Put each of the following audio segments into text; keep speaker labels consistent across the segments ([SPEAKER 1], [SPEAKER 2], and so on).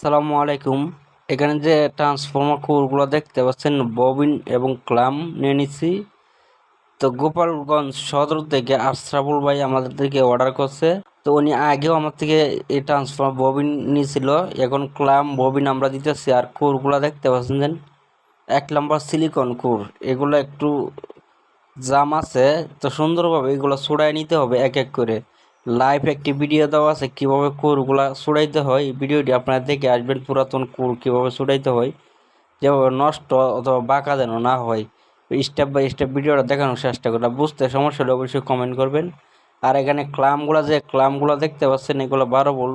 [SPEAKER 1] আসসালামু আলাইকুম। এখানে যে ট্রান্সফর্মার কোরগুলো দেখতে পাচ্ছেন, ববিন এবং ক্লাম নিয়ে নিচ্ছি। তো গোপালগঞ্জ সদর থেকে আশরাফুল ভাই আমাদের থেকে অর্ডার করছে। তো উনি আগেও আমার থেকে এই ট্রান্সফর্মার ববিন নিয়েছিল, এখন ক্লাম, ববিন আমরা দিতেছি। আর কোরগুলো দেখতে পাচ্ছেন এক নম্বর সিলিকন কোর এগুলো একটু জাম আছে, তো সুন্দরভাবে এগুলো ছড়াই নিতে হবে এক এক করে। লাইভ একটি ভিডিও দেওয়া আছে, কীভাবে কোরগুলা ছড়াইতে হয়। ভিডিওটি আপনারা দেখে আসবেন পুরাতন কোর কীভাবে ছড়াইতে হয়, যেভাবে নষ্ট অথবা বাঁকা যেন না হয়। স্টেপ বাই স্টেপ ভিডিওটা দেখানোর চেষ্টা করলাম বুঝতে সমস্যা হলে অবশ্যই কমেন্ট করবেন। আর এখানে ক্লামগুলো যে ক্লামগুলো দেখতে পাচ্ছেন, এগুলো বারো বল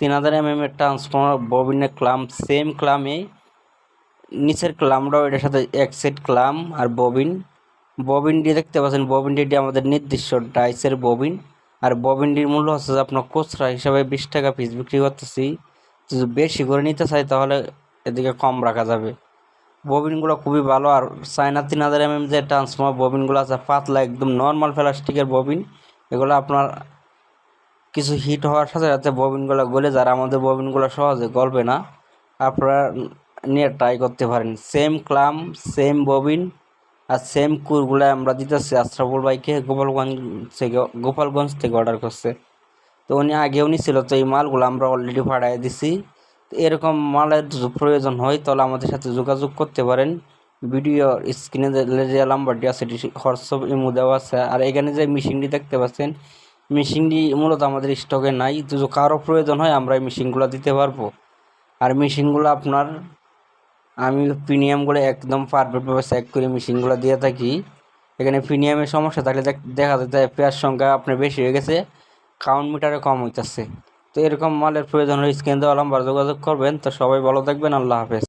[SPEAKER 1] তিন হাজার এম এম এর ট্রান্সফর্মার ববিনের ক্লাম সেম ক্লামে নিচের ক্লামটাও এটার সাথে এক সেট ক্লাম আর ববিন ববিনটি দেখতে পাচ্ছেন ববিনটি আমাদের নির্দিষ্ট ডাইসের ববিন আর ববিনটির মূল্য হচ্ছে যে আপনার খুচরা হিসাবে বিশ টাকা পিস বিক্রি করতেছি। যদি বেশি করে নিতে চাই তাহলে এদিকে কম রাখা যাবে। ববিনগুলো খুবই ভালো আর চায়না তিন হাজার এম এম যে ট্রান্সফর্মার ববিনগুলো আছে, পাতলা একদম নর্মাল প্লাস্টিকের ববিন। এগুলো আপনার কিছু হিট হওয়ার সাথে সাথে ববিনগুলো গলে যারা আমাদের ববিনগুলো সহজে গলবে না। আপনারা নিয়ে ট্রাই করতে পারেন। সেম ক্লাম সেম ববিন। আর সেম কুরগুলো আমরা দিতেছি আশরাফুল ভাইকে গোপালগঞ্জ থেকে গোপালগঞ্জ থেকে অর্ডার করছে। তো উনি আগেও নিছিল, তো এই মালগুলো আমরা অলরেডি ভাড়ায় দিছি। তো এরকম মালের প্রয়োজন হয়, তাহলে আমাদের সাথে যোগাযোগ করতে পারেন। ভিডিও স্ক্রিনে যে নাম্বারটি আছে, এটি হোয়াটসঅ্যাপ, ইমো দেওয়া আছে। আর এখানে যে মেশিনটি দেখতে পাচ্ছেন, মেশিনটি মূলত আমাদের স্টকে নাই। যদি কারও প্রয়োজন হয়, আমরা এই মেশিনগুলো দিতে পারব। আর মেশিনগুলো আপনার আমি প্রিমিয়ামগুলো একদম পারফেক্টভাবে চেক করে মেশিনগুলো দিয়ে থাকি। এখানে প্রিমিয়ামের সমস্যা থাকলে দেখ- যায় পেয়ার সংখ্যা আপনার বেশি হয়ে গেছে কাউন্ট মিটারে কম হইতেছে। তো এরকম মালের প্রয়োজন হলে স্ক্রিন দেওয়া নাম্বার যোগাযোগ করবেন। তো সবাই ভালো থাকবেন, আল্লাহ হাফেজ।